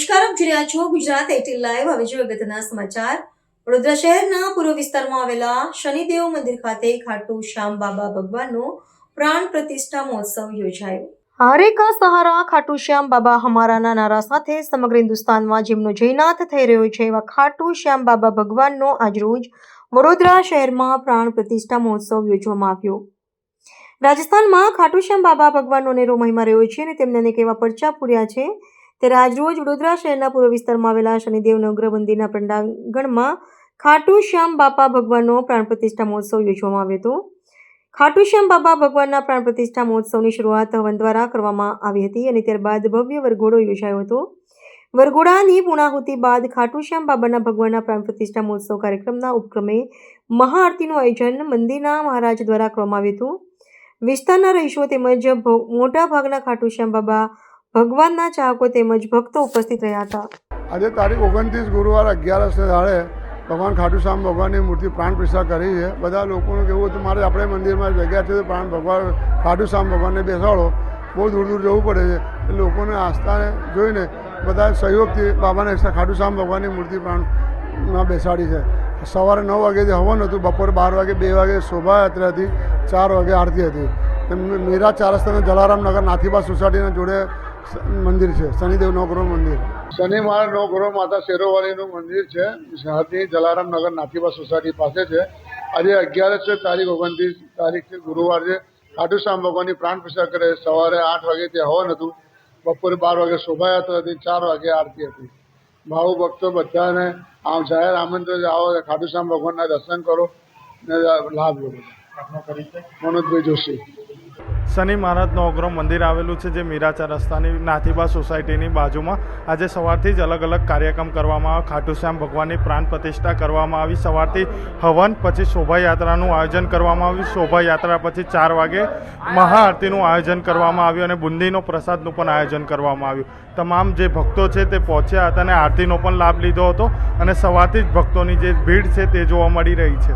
જોઈ રહ્યા છો ગુજરાત એટીન લાઈવ હવે જોઈએ અગત્યના સમાચાર. વડોદરા શહેરના પૂર્વ વિસ્તારમાં આવેલા શનિદેવ મંદિર ખાતે ખાટુ શ્યામ બાબા ભગવાનનો પ્રાણ પ્રતિષ્ઠા મહોત્સવ યોજાયો. હરે કા સહારા ખાટુ શ્યામ બાબા હમારાના નારા સાથે સમગ્ર હિન્દુસ્તાનમાં જેમનો જયનાથ થઈ રહ્યો છે, એવા ખાટુ શ્યામ બાબા ભગવાનનો આજરોજ વડોદરા શહેરમાં પ્રાણ પ્રતિષ્ઠા મહોત્સવ યોજવામાં આવ્યો. રાજસ્થાનમાં ખાટુ શ્યામ બાબા ભગવાનનો નેરો મહિમા રહ્યો છે અને તેમને અનેક એવા પરચા પૂર્યા છે ત્યારે આજરોજ વડોદરા શહેરના પૂર્વ વિસ્તારમાં આવેલા શનિદેવ નવગ્રહ મંદિરના પંડાંગણમાં ખાટુ શ્યામ બાપા ભગવાનનો પ્રાણ પ્રતિષ્ઠા મહોત્સવ યોજવામાં આવ્યો હતો. ખાટુ શ્યામ બાબા ભગવાનના પ્રાણ પ્રતિષ્ઠા મહોત્સવની શરૂઆત હવન દ્વારા કરવામાં આવી હતી અને ત્યારબાદ ભવ્ય વરઘોડો યોજાયો હતો. વરઘોડાની પૂર્ણાહુતિ બાદ ખાટુ શ્યામ બાબાના ભગવાનના પ્રાણ પ્રતિષ્ઠા મહોત્સવ કાર્યક્રમના ઉપક્રમે મહાઆરતીનું આયોજન મંદિરના મહારાજ દ્વારા કરવામાં આવ્યું હતું. વિસ્તારના રહીશો તેમજ ભો- મોટા ભાગના ખાટુ શ્યામ બાબા ભગવાનના ચાહકો તેમજ ભક્તો ઉપસ્થિત રહ્યા હતા. આજે તારીખ ઓગણત્રીસ, ગુરુવાર અગિયારસને દાડે ભગવાન ખાટુ શ્યામ ભગવાનની મૂર્તિ પ્રાણ પ્રતિષ્ઠા કરી છે. બધા લોકોનું કેવું હતું, મારે આપણે મંદિરમાં જગ્યા છે તો પ્રાણ ભગવાન ખાટુ શ્યામ ભગવાનને બેસાડો. બહુ દૂર દૂર જવું પડે છે. એટલે લોકોને આસ્થાને જોઈને બધા સહયોગથી બાબાને ખાટુ શ્યામ ભગવાનની મૂર્તિ પ્રાણમાં બેસાડી છે. સવારે નવ વાગ્યાથી હવન હતું. બપોરે બાર વાગે, બે વાગે શોભાયાત્રા હતી. ચાર વાગે આરતી હતી. મીરા ચાર રસ્તાના જલારામનગર નાથીબા સોસાયટીના જોડે મંદિર છે. શનિદેવ નવગ્રહ મંદિર. શનિ મહારાજ નવગ્રહ માતા શેરોવાળીનું મંદિર છે. શહેરની જલારામ નગર નાથીબા સોસાયટી પાસે છે. આજે અગિયારસ છે તારીખ ઓગણત્રીસ તારીખ છે ગુરુવાર છે. ખાટુ શ્યામ ભગવાનની પ્રાણ પ્રસાર કરે. સવારે આઠ વાગે ત્યાં હવન હતું. બપોરે બાર વાગે શોભાયાત્રા હતી. ચાર વાગે આરતી હતી. ભાવ ભક્તો બધાને આમ જાહેર આમંત્રણ છે, આવો ખાટુ શ્યામ ભગવાનના દર્શન કરો ને લાભ લો. મનોજભાઈ જોશી. શનિ મહારાજનું અગ્રો મંદિર આવેલું છે, જે મીરાચા રસ્તાની નાથીબા સોસાયટીની બાજુમાં. આજે સવારથી જ અલગ અલગ કાર્યક્રમ કરવામાં આવ્યો. ખાટુ શ્યામ ભગવાનની પ્રાણ પ્રતિષ્ઠા કરવામાં આવી. સવારથી હવન પછી શોભાયાત્રાનું આયોજન કરવામાં આવ્યું. શોભાયાત્રા પછી ચાર વાગે મહાઆરતીનું આયોજન કરવામાં આવ્યું અને બુંદીનો પ્રસાદનું પણ આયોજન કરવામાં આવ્યું. તમામ જે ભક્તો છે તે પહોંચ્યા હતા અને આરતીનો પણ લાભ લીધો હતો અને સવારથી જ ભક્તોની જે ભીડ છે તે જોવા મળી રહી છે.